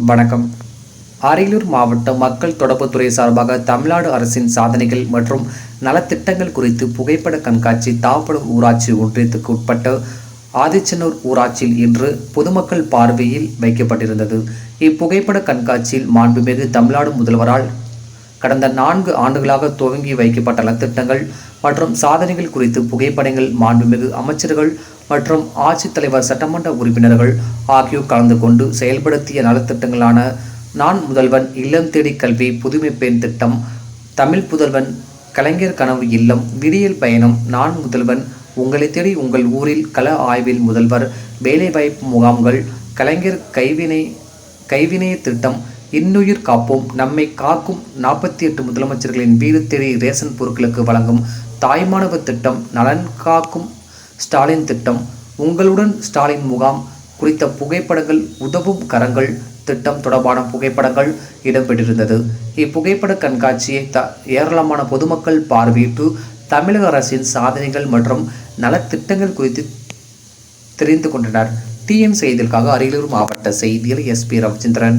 வணக்கம். அரியலூர் மாவட்ட மக்கள் தொடர்புத்துறை சார்பாக தமிழ்நாடு அரசின் சாதனைகள் மற்றும் நலத்திட்டங்கள் குறித்து புகைப்பட கண்காட்சி தாப்படும் ஊராட்சி ஒன்றியத்துக்கு உட்பட்ட ஆதிச்சனூர் ஊராட்சியில் இன்று பொதுமக்கள் பார்வையில் வைக்கப்பட்டிருந்தது. இப்புகைப்பட கண்காட்சியில் மாண்புமிகு தமிழ்நாடு முதல்வரால் கடந்த நான்கு ஆண்டுகளாக துவங்கி வைக்கப்பட்ட நலத்திட்டங்கள் மற்றும் சாதனைகள் குறித்து புகைப்படங்கள் மாண்புமிகு அமைச்சர்கள் மற்றும் ஆட்சித்தலைவர் சட்டமன்ற உறுப்பினர்கள் ஆகியோர் கலந்து கொண்டு செயல்படுத்திய நலத்திட்டங்களான நான் முதல்வன் இல்லம் தேடி கல்வி புதுமை பெண் திட்டம் தமிழ் புதல்வன் கலைஞர் கனவு இல்லம் விடியல் பயணம் நான் முதல்வன் உங்களை தேடி உங்கள் ஊரில் கள ஆய்வில் முதல்வர் வேலைவாய்ப்பு முகாம்கள் கலைஞர் கைவினை கைவினைய திட்டம் இன்னுயிர் காப்போம் நம்மை காக்கும் நாற்பத்தி எட்டு முதலமைச்சர்களின் வீடு தேடி ரேஷன் பொருட்களுக்கு வழங்கும் தாய்மானவர் திட்டம் நலன் காக்கும் ஸ்டாலின் திட்டம் உங்களுடன் ஸ்டாலின் முகாம் குறித்த புகைப்படங்கள் உதவும் கரங்கள் திட்டம் தொடர்பான புகைப்படங்கள் இடம்பெற்றிருந்தது. இப்புகைப்பட கண்காட்சியை த ஏராளமான பொதுமக்கள் பார்வையிட்டு தமிழக அரசின் சாதனைகள் மற்றும் நலத்திட்டங்கள் குறித்து தெரிந்து கொண்டனர். டிஎம் செய்திகளுக்காக அரியலூர் மாவட்ட செய்தியில் எஸ்பி ரவிச்சந்திரன்.